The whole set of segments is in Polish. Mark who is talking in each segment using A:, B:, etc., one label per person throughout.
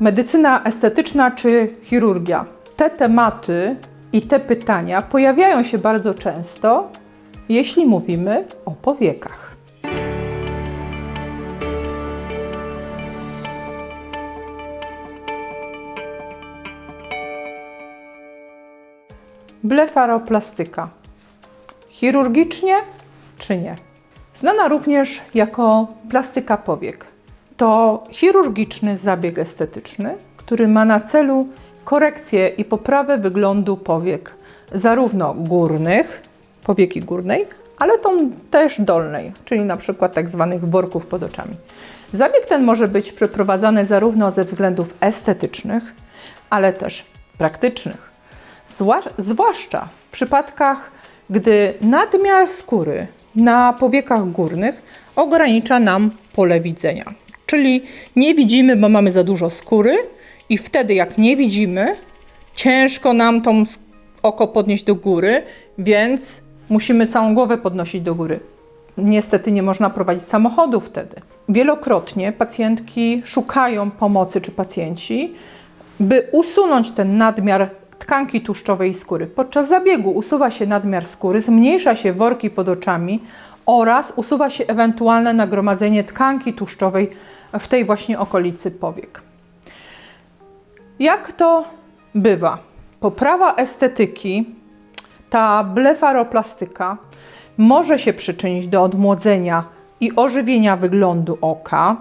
A: Medycyna estetyczna czy chirurgia? Te tematy i te pytania pojawiają się bardzo często, jeśli mówimy o powiekach. Blefaroplastyka. Chirurgicznie czy nie? Znana również jako plastyka powiek. To chirurgiczny zabieg estetyczny, który ma na celu korekcję i poprawę wyglądu powiek, zarówno górnych, powieki górnej, ale tą też dolnej, czyli na przykład tak zwanych worków pod oczami. Zabieg ten może być przeprowadzany zarówno ze względów estetycznych, ale też praktycznych. Zwła- zwłaszcza w przypadkach, gdy nadmiar skóry na powiekach górnych ogranicza nam pole widzenia. Czyli nie widzimy, bo mamy za dużo skóry, i wtedy, jak nie widzimy, ciężko nam tą oko podnieść do góry, więc musimy całą głowę podnosić do góry. Niestety nie można prowadzić samochodu wtedy. Wielokrotnie pacjentki szukają pomocy, czy pacjenci, by usunąć ten nadmiar tkanki tłuszczowej i skóry. Podczas zabiegu usuwa się nadmiar skóry, zmniejsza się worki pod oczami oraz usuwa się ewentualne nagromadzenie tkanki tłuszczowej w tej właśnie okolicy powiek. Jak to bywa? Poprawa estetyki, ta blefaroplastyka może się przyczynić do odmłodzenia i ożywienia wyglądu oka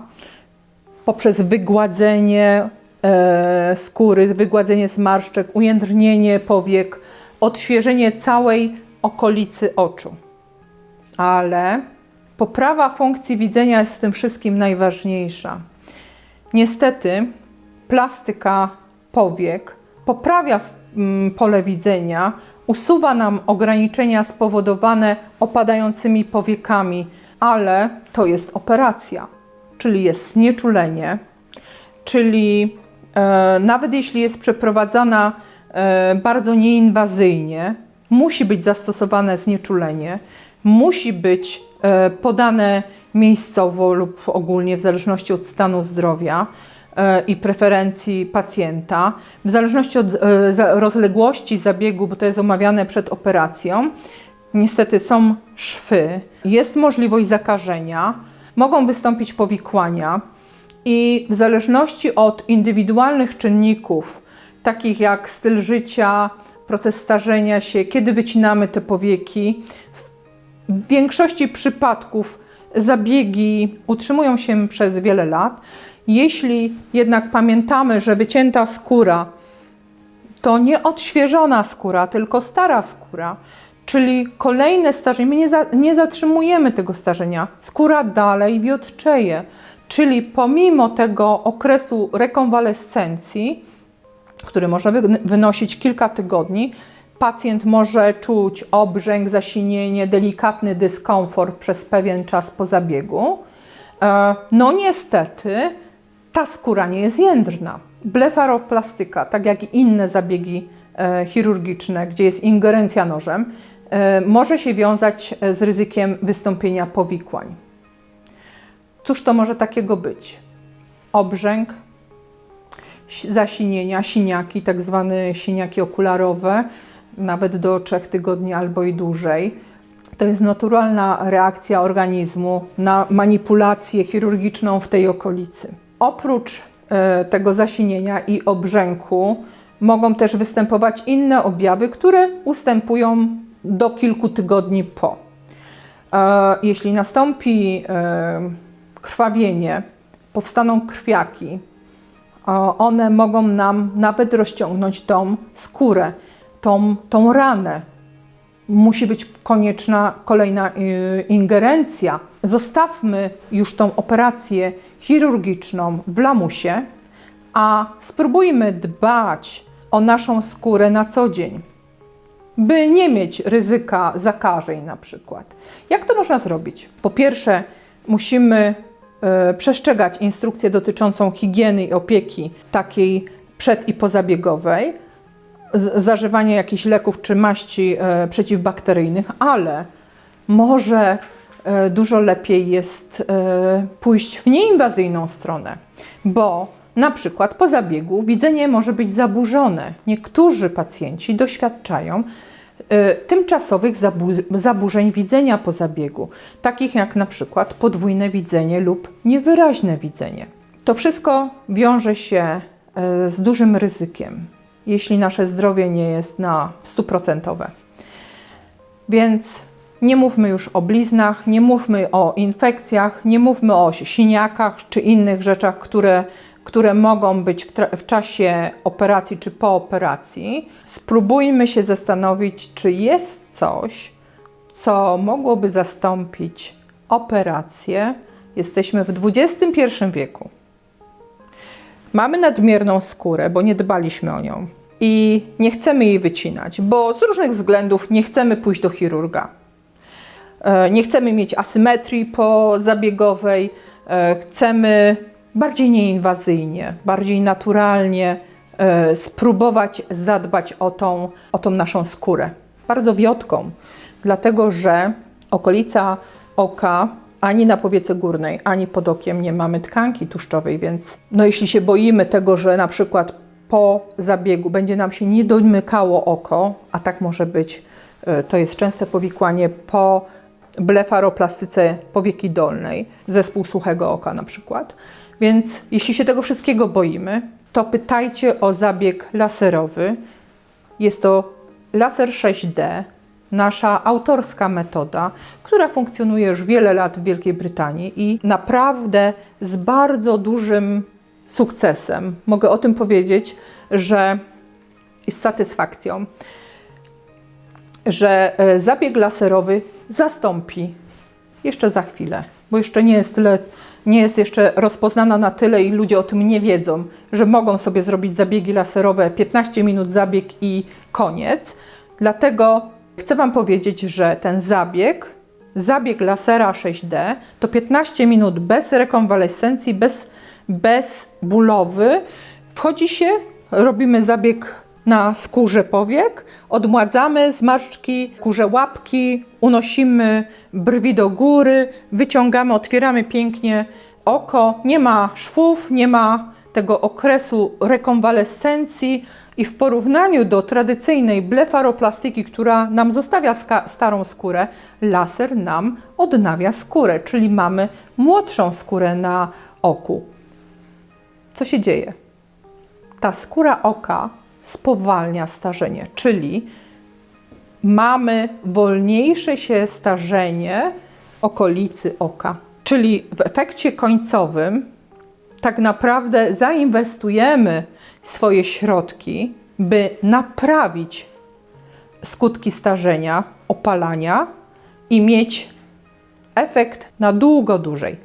A: poprzez wygładzenie e, skóry, wygładzenie zmarszczek, ujędrnienie powiek, odświeżenie całej okolicy oczu. Ale poprawa funkcji widzenia jest w tym wszystkim najważniejsza. Niestety, plastyka powiek poprawia mm, pole widzenia, usuwa nam ograniczenia spowodowane opadającymi powiekami, ale to jest operacja, czyli jest znieczulenie, czyli e, nawet jeśli jest przeprowadzana e, bardzo nieinwazyjnie, musi być zastosowane znieczulenie, musi być e, podane miejscowo lub ogólnie, w zależności od stanu zdrowia e, i preferencji pacjenta, w zależności od e, rozległości zabiegu, bo to jest omawiane przed operacją. Niestety są szwy, jest możliwość zakażenia, mogą wystąpić powikłania i w zależności od indywidualnych czynników, takich jak styl życia, proces starzenia się, kiedy wycinamy te powieki, w większości przypadków zabiegi utrzymują się przez wiele lat. Jeśli jednak pamiętamy, że wycięta skóra to nie odświeżona skóra, tylko stara skóra, czyli kolejne starzenie. My nie, za, nie zatrzymujemy tego starzenia. Skóra dalej wiotczeje, czyli pomimo tego okresu rekonwalescencji, który może wy- wynosić kilka tygodni, pacjent może czuć obrzęk, zasinienie, delikatny dyskomfort przez pewien czas po zabiegu. E, No niestety ta skóra nie jest jędrna. Blefaroplastyka, tak jak i inne zabiegi e, chirurgiczne, gdzie jest ingerencja nożem, e, może się wiązać z ryzykiem wystąpienia powikłań. Cóż to może takiego być? Obrzęk, si- zasinienia, siniaki, tak zwane siniaki okularowe, nawet do 3 tygodni albo i dłużej. To jest naturalna reakcja organizmu na manipulację chirurgiczną w tej okolicy. Oprócz e, tego zasinienia i obrzęku mogą też występować inne objawy, które ustępują do kilku tygodni po. E, Jeśli nastąpi e, krwawienie, powstaną krwiaki, one mogą nam nawet rozciągnąć tą skórę, tą, tą ranę. Musi być konieczna kolejna y, ingerencja. Zostawmy już tą operację chirurgiczną w lamusie, a spróbujmy dbać o naszą skórę na co dzień by nie mieć ryzyka zakażeń na przykład. Jak to można zrobić? Po pierwsze, musimy e, przestrzegać instrukcję dotyczącą higieny i opieki takiej przed i pozabiegowej, zażywanie jakichś leków czy maści e, przeciwbakteryjnych, ale może e, dużo lepiej jest e, pójść w nieinwazyjną stronę, bo na przykład po zabiegu widzenie może być zaburzone. Niektórzy pacjenci doświadczają tymczasowych zabu- zaburzeń widzenia po zabiegu, takich jak na przykład podwójne widzenie lub niewyraźne widzenie. To wszystko wiąże się z dużym ryzykiem, jeśli nasze zdrowie nie jest na stuprocentowe. Więc nie mówmy już o bliznach, nie mówmy o infekcjach, nie mówmy o siniakach czy innych rzeczach, które, które mogą być w, w czasie operacji czy po operacji. Spróbujmy się zastanowić, czy jest coś, co mogłoby zastąpić operację. Jesteśmy w XXI wieku. Mamy nadmierną skórę, bo nie dbaliśmy o nią i nie chcemy jej wycinać, bo z różnych względów nie chcemy pójść do chirurga. E, Nie chcemy mieć asymetrii pozabiegowej, e, chcemy bardziej nieinwazyjnie, bardziej naturalnie e, spróbować zadbać o tą, o tą naszą skórę. Bardzo wiotką, dlatego że okolica oka ani na powiece górnej, ani pod okiem nie mamy tkanki tłuszczowej, więc no jeśli się boimy tego, że na przykład po zabiegu będzie nam się nie domykało oko, a tak może być, y, to jest częste powikłanie po blefaroplastyce powieki dolnej, zespół suchego oka na przykład. Więc jeśli się tego wszystkiego boimy, to pytajcie o zabieg laserowy. Jest to laser 6D, nasza autorska metoda, która funkcjonuje już wiele lat w Wielkiej Brytanii i naprawdę z bardzo dużym sukcesem. Mogę o tym powiedzieć, że i z satysfakcją, że e, zabieg laserowy zastąpi jeszcze za chwilę, bo jeszcze nie jest tyle, nie jest jeszcze rozpoznana na tyle i ludzie o tym nie wiedzą, że mogą sobie zrobić zabiegi laserowe 15 minut zabieg i koniec. Dlatego chcę Wam powiedzieć, że ten zabieg, zabieg lasera 6D to 15 minut bez rekonwalescencji, bez, bez bólowy. Wchodzi się, robimy zabieg na skórze powiek, odmładzamy zmarszczki, kurze łapki, unosimy brwi do góry, wyciągamy, otwieramy pięknie oko. Nie ma szwów, nie ma tego okresu rekonwalescencji i w porównaniu do tradycyjnej blefaroplastyki, która nam zostawia starą skórę, laser nam odnawia skórę, czyli mamy młodszą skórę na oku. Co się dzieje? Ta skóra oka spowalnia starzenie, czyli mamy wolniejsze się starzenie okolicy oka. Czyli w efekcie końcowym tak naprawdę zainwestujemy swoje środki, by naprawić skutki starzenia, opalania i mieć efekt na długo dłużej.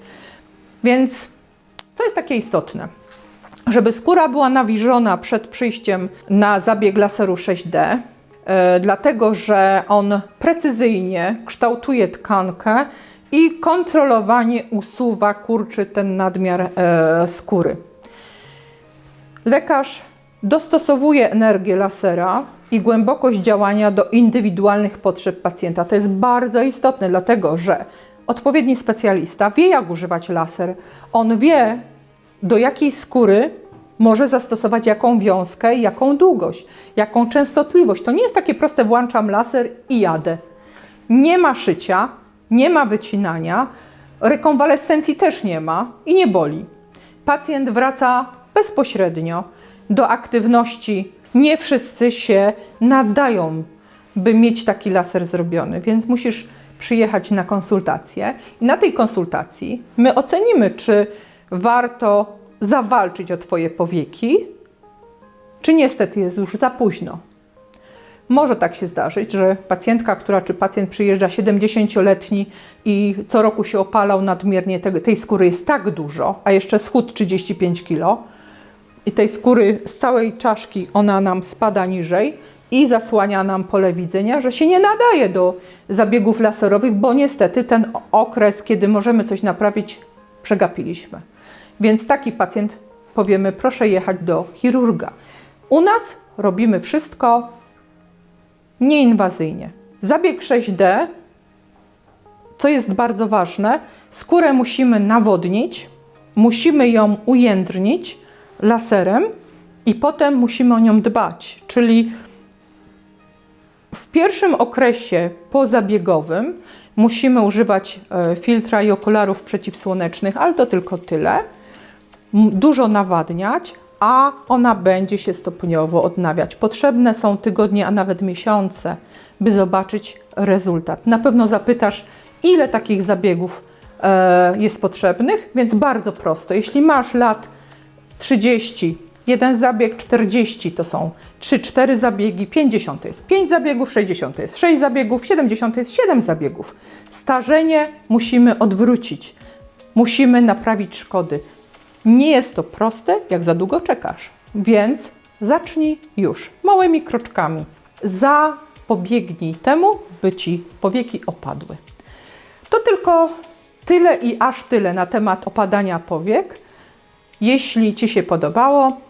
A: Więc co jest takie istotne? Żeby skóra była nawilżona przed przyjściem na zabieg laseru 6D, e, dlatego że on precyzyjnie kształtuje tkankę i kontrolowanie usuwa, kurczy ten nadmiar e, skóry. Lekarz dostosowuje energię lasera i głębokość działania do indywidualnych potrzeb pacjenta. To jest bardzo istotne, dlatego że odpowiedni specjalista wie, jak używać laser. On wie, do jakiej skóry może zastosować jaką wiązkę, jaką długość, jaką częstotliwość. To nie jest takie proste, włączam laser i jadę. Nie ma szycia, nie ma wycinania, rekonwalescencji też nie ma i nie boli. Pacjent wraca bezpośrednio do aktywności. Nie wszyscy się nadają, by mieć taki laser zrobiony, więc musisz przyjechać na konsultację i na tej konsultacji my ocenimy, czy warto zawalczyć o Twoje powieki, czy niestety jest już za późno. Może tak się zdarzyć, że pacjentka, która czy pacjent przyjeżdża 70-letni i co roku się opalał nadmiernie, tej, skóry jest tak dużo, a jeszcze schód 35 kg i tej skóry z całej czaszki ona nam spada niżej i zasłania nam pole widzenia, że się nie nadaje do zabiegów laserowych, bo niestety ten okres, kiedy możemy coś naprawić, przegapiliśmy. Więc taki pacjent powiemy, proszę jechać do chirurga. U nas robimy wszystko nieinwazyjnie. Zabieg 6D, co jest bardzo ważne, skórę musimy nawodnić, musimy ją ujędrnić, laserem i potem musimy o nią dbać. Czyli w pierwszym okresie pozabiegowym musimy używać e, filtra i okularów przeciwsłonecznych, ale to tylko tyle. Dużo nawadniać, a ona będzie się stopniowo odnawiać. Potrzebne są tygodnie, a nawet miesiące, by zobaczyć rezultat. Na pewno zapytasz, ile takich zabiegów e, jest potrzebnych, więc bardzo prosto. Jeśli masz lat 30, jeden zabieg 40 to są 3-4 zabiegi, 50 to jest 5 zabiegów, 60 to jest 6 zabiegów, 70 to jest 7 zabiegów. Starzenie musimy odwrócić, musimy naprawić szkody. Nie jest to proste, jak za długo czekasz, więc zacznij już małymi kroczkami. Zapobiegnij temu, by ci powieki opadły. To tylko tyle i aż tyle na temat opadania powiek. Jeśli Ci się podobało,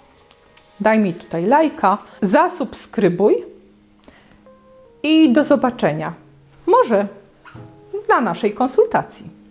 A: daj mi tutaj lajka, zasubskrybuj i do zobaczenia. Może na naszej konsultacji.